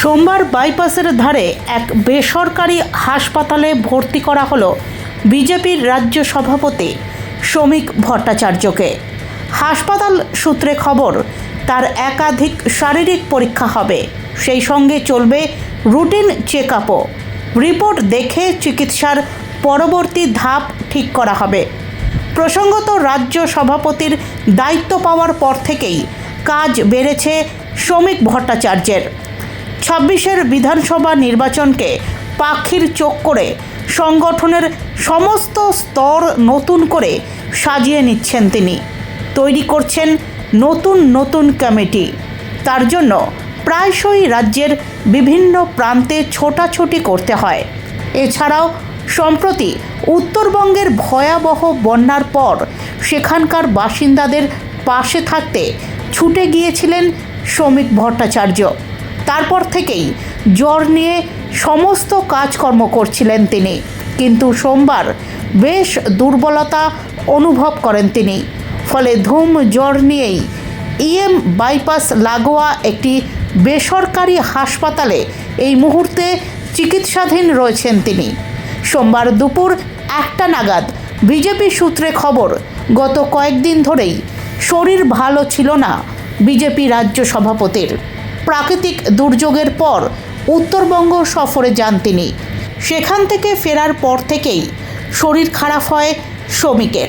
সোমবার বাইপাসের ধারে এক বেসরকারি হাসপাতালে ভর্তি করা হলো বিজেপির রাজ্য সভাপতি শ্রমিক ভট্টাচার্যকে। হাসপাতাল সূত্রে খবর, তার একাধিক শারীরিক পরীক্ষা হবে। সেই সঙ্গে চলবে রুটিন চেক আপও রিপোর্ট দেখে চিকিৎসার পরবর্তী ধাপ ঠিক করা হবে। প্রসঙ্গত রাজ্য সভাপতির দায়িত্ব পাওয়ার পর থেকেই কাজ বেড়েছে শ্রমিক ভট্টাচার্যের। ছাব্বিশের বিধানসভা নির্বাচনকে পাখির চোখ করে সংগঠনের সমস্ত স্তর নতুন করে সাজিয়ে নিচ্ছেন তিনি। তৈরি করছেন নতুন নতুন কমিটি। তার জন্য প্রায়শই রাজ্যের বিভিন্ন প্রান্তে ছোটাছুটি করতে হয়। এছাড়াও সম্প্রতি উত্তরবঙ্গের ভয়াবহ বন্যার পর সেখানকার বাসিন্দাদের পাশে থাকতে ছুটে গিয়েছিলেন শ্রমিক ভট্টাচার্য। তারপর থেকেই জ্বর নিয়ে সমস্ত কাজকর্ম করছিলেন তিনি। কিন্তু সোমবার বেশ দুর্বলতা অনুভব করেন তিনি। ফলে ধুম, জ্বর নিয়েই ইএম বাইপাস লাগোয়া একটি বেসরকারি হাসপাতালে এই মুহূর্তে চিকিৎসাধীন রয়েছেন তিনি। সোমবার দুপুর একটা নাগাদ বিজেপি সূত্রে খবর, গত কয়েকদিন ধরেই শরীর ভালো ছিল না বিজেপি রাজ্য সভাপতির। প্রাকৃতিক দুর্যোগের পর উত্তরবঙ্গ সফরে যান তিনি। সেখান থেকে ফেরার পর থেকেই শরীর খারাপ হয় শ্রমিকের।